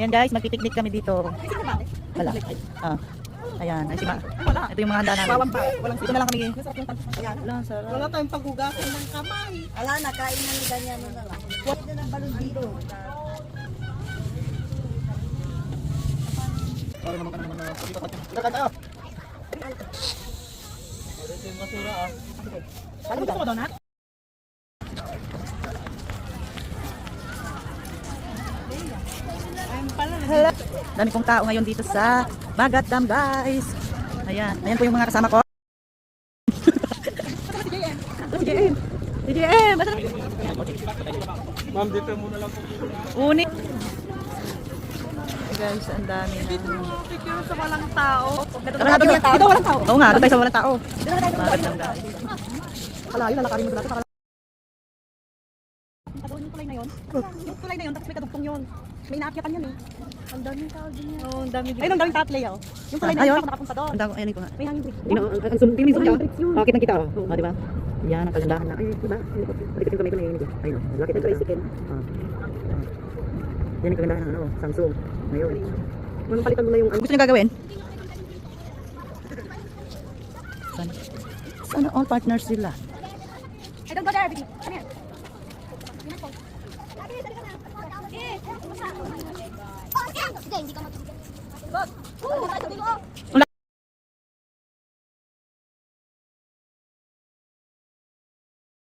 Ayan guys, magpipiknik kami dito. Wala. Ah. Ayan, ay si Ma. Ito yung mga handa namin. Bawang pa. Walang Dito na lang kami. Masarap yung Ayan. Wala, sarap. Wala tayong paghugasan ng kamay. Ala na, kain na ni ganyan na lang. Pwede ng balon dito. Ano gusto mo donut? Ayun pala. Hello. Dami kong tao ngayon dito sa Bagat Dam, guys. Ayan. Ayan po yung mga kasama ko. DJM. DJM. Basta Ma'am, dito muna lang po. Unit. Guys, ang dami na. Picture sa walang tao. Tara. Dito walang tao. Oo nga, tayo sa walang tao. Bagat Dam, guys. Kalayo, lalakarin mo dito. Yung tulay na yun. Yung tulay na yun, tapos may kadugtong yun. May inaakyatan yun eh. Ang daming tao din yan. Oo, ang dami din. Ayun, ang daming tatlay oh. Yung tulay na Ayun. yun, ako nakapunta doon. Ang dami, ayun ko nga. May hangin bridge. Ino, ang ang zoom, tingin niya. Oh, kita kita oh. Oh, di ba? Yan ang kagandahan na. Ay, di ba? Kamay ko na yun. Ayun, oh. Laki ng tricycle. Ah. Ah. Yan ang kagandahan ng ano, Samsung. Ngayon. Palitan mo na yung ano? Gusto niyo gagawin? Sana, sana all partners sila. I don't go there, Vicky. Come here. Sige, hindi ka mag- Wala.